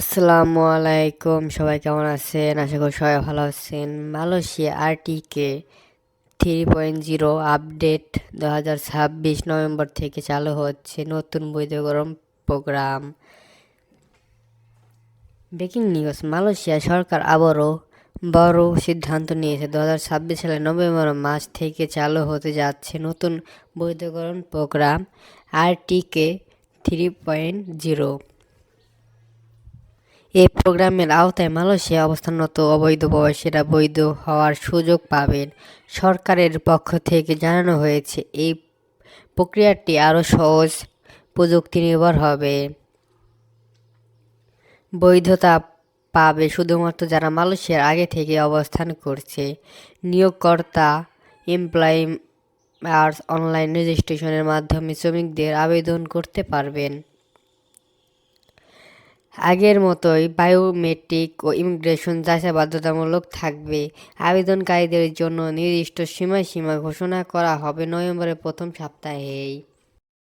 আসসালামু আলাইকুম, সবাই কেমন আছেন? আশা করি সবাই ভালো আছেন। Malaysia RTK three point zero update দু হাজার ছাব্বিশ নভেম্বর থেকে চালু হচ্ছে নতুন বৈধকরণ প্রোগ্রাম। ব্রেকিং নিউজ, মালয়েশিয়া সরকার আবারও বড় সিদ্ধান্ত নিয়েছে। দু হাজার ছাব্বিশ সালের নভেম্বর মাস থেকে চালু হতে যাচ্ছে নতুন বৈধকরণ programme RTK three point zero এই প্রোগ্রামের আওতায় মালয়েশিয়া অবস্থানরত অবৈধ প্রবাসীরা বৈধ হওয়ার সুযোগ পাবেন। সরকারের পক্ষ থেকে জানানো হয়েছে, এই প্রক্রিয়াটি আরও সহজ প্রযুক্তি নির্ভর হবে। বৈধতা পাবে শুধুমাত্র যারা মালয়েশিয়ার আগে থেকে অবস্থান করছে। নিয়োগকর্তা এমপ্লয়ার্স অনলাইন রেজিস্ট্রেশনের মাধ্যমে শ্রমিকদের আবেদন করতে পারবেন। আগের মতোই বায়োমেট্রিক ও ইমিগ্রেশন যাচাই বাধ্যতামূলক থাকবে। আবেদনকারীদের জন্য নির্দিষ্ট সময়সীমা ঘোষণা করা হবে নভেম্বরের প্রথম সপ্তাহেই।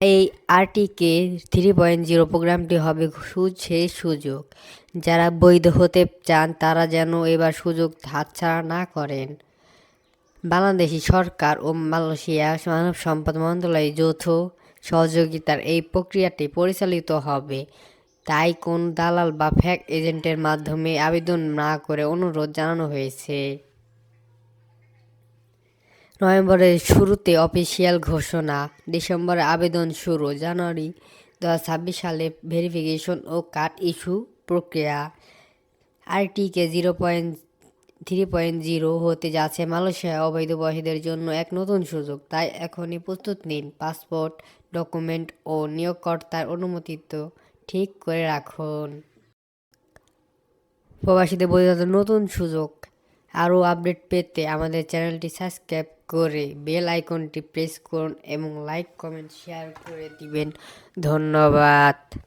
এই আরটিকে থ্রি পয়েন্ট জিরো প্রোগ্রামটি হবে সেই সুযোগ। যারা বৈধ হতে চান, তারা যেন এবার সুযোগ হাতছাড়া না করেন। বাংলাদেশি সরকার ও মালয়েশিয়া মানব সম্পদ মন্ত্রণালয় যৌথ সহযোগিতার এই প্রক্রিয়াটি পরিচালিত হবে। তাই কোন দালাল বা ফ্যাক এজেন্টের মাধ্যমে আবেদন না করে অনুরোধ জানানো হয়েছে। নভেম্বরের শুরুতে অফিসিয়াল ঘোষণা, ডিসেম্বরে আবেদন শুরু, জানুয়ারি দু হাজার ছাব্বিশ সালে ভেরিফিকেশন ও কার্ড ইস্যু প্রক্রিয়া। RTK zero point, three point zero হতে যাচ্ছে মালয়েশিয়া অবৈধ বসীদের জন্য এক নতুন সুযোগ, তাই এখনই প্রস্তুত নিন পাসপোর্ট, ডকুমেন্ট ও নিয়োগকর্তার অনুমতি তো ঠিক করে রাখুন। প্রবাসীদের বোঝাতে নতুন সুযোগ। আরও আপডেট পেতে আমাদের চ্যানেলটি সাবস্ক্রাইব করে বেল আইকনটি প্রেস করুন এবং লাইক, কমেন্ট, শেয়ার করে দিবেন। ধন্যবাদ।